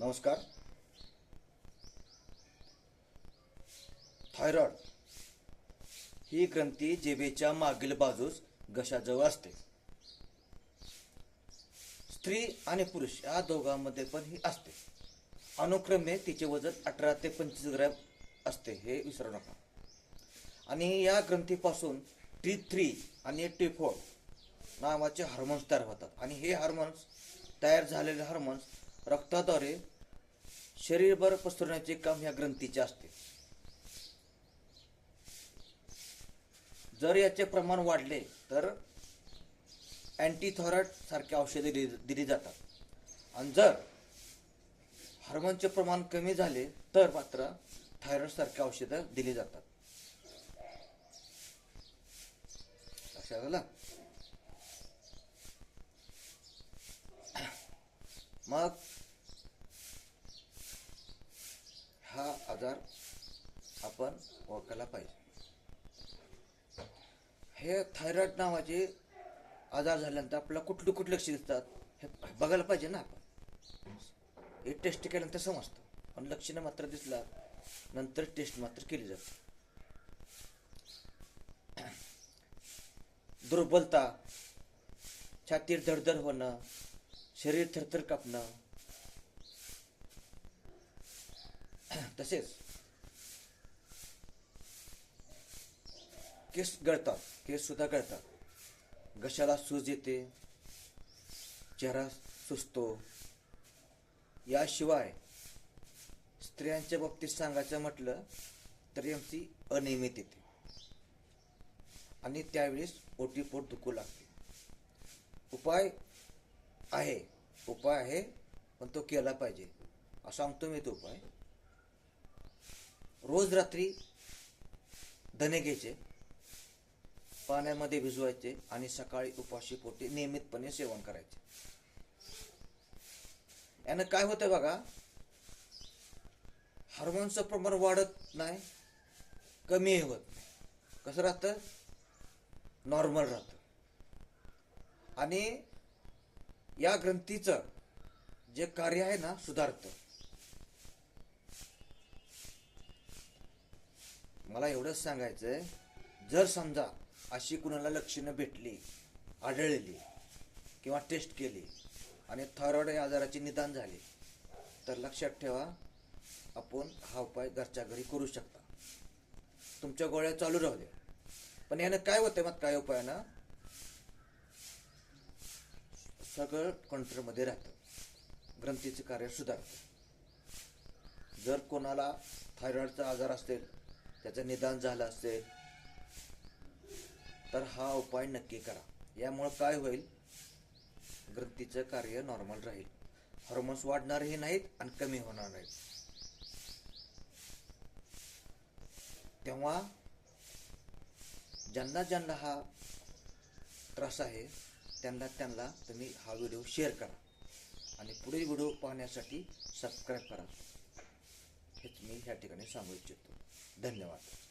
नमस्कार. थायरॉइड ही ग्रंथी जेबेच्या मागील बाजूस घशाजवळ असते. स्त्री आणि पुरुष या दोघांमध्ये पण ही असते. अनुक्रमे तिचे वजन अठरा ते पंचवीस ग्रॅम असते हे विसरू नका. आणि या ग्रंथीपासून टी थ्री आणि टी फोर नावाचे हार्मोन्स तयार होतात. आणि हे हार्मोन्स तयार झालेले हार्मोन्स रक्ताद्वारे शरीरभर पसरण्याचे काम या ग्रंथीचे असते. जर याचे प्रमाण वाढले तर अँटीथॉरॉइड सारखे औषधे दिली दिली जातात. आणि जर हार्मोनचे प्रमाण कमी झाले तर मात्र थायरॉइड सारखे औषधं दिली जातात. लक्षात आलं मग हा आपण ओळखायला पाहिजे. हे थायरॉइड नावाचे आजार झाल्यानंतर आपल्याला कुठले कुठले लक्ष दिसतात हे बघायला पाहिजे ना आपण. हे टेस्ट केल्यानंतर समजतं. पण लक्षणं मात्र दिसला नंतर टेस्ट मात्र केली जाते. दुर्बलता छातीत धडधड होणं शरीर थरथर कापणं तसेच केस गळतात केस सुद्धा गळतात. घशाला सूज येते चेहरा सुचतो याशिवाय स्त्रियांच्या बाबतीत सांगायचं म्हटलं तर यांची अनियमित येते. आणि त्यावेळेस ओटीपोट दुखू लागते. उपाय आहे उपाय आहे पण तो केला पाहिजे. असं सांगतो मी तो उपाय. रोज रात्री धने घ्यायचे पाण्यामध्ये भिजवायचे आणि सकाळी उपाशी पोटी नियमितपणे सेवन करायचे. यानं काय होतं बघा हार्मोनचं प्रमाण वाढत नाही कमी होत नाही. कसं राहतं? नॉर्मल राहतं. आणि या ग्रंथीचं जे कार्य आहे ना सुधारतं. मला एवढंच सांगायचंय जर समजा अशी कुणाला लक्षणं भेटली आढळली किंवा टेस्ट केली आणि थायरॉइड या आजाराचे निदान झाले तर लक्षात ठेवा आपण हा उपाय घरच्या घरी करू शकता. तुमच्या गोळ्या चालू राहू द्या. पण यानं काय होतं मग काय उपायानं? सगळं कंट्रोलमध्ये राहतं. ग्रंथीचं कार्य सुधारतं. जर कोणाला थायरॉइडचा आजार असेल त्याचं निदान झालं असेल तर हा उपाय नक्की करा. यामुळं काय होईल? ग्रंथीचं कार्य नॉर्मल राहील. हॉर्मोन्स वाढणारही नाहीत आणि कमी होणार नाहीत. तेव्हा ज्यांना ज्यांना हा त्रास आहे त्यांना त्यांना तुम्ही हा व्हिडिओ शेअर करा. आणि पुढील व्हिडिओ पाहण्यासाठी सबस्क्राईब करा. हेच मी ह्या ठिकाणी सांगू इच्छितो. धन्यवाद.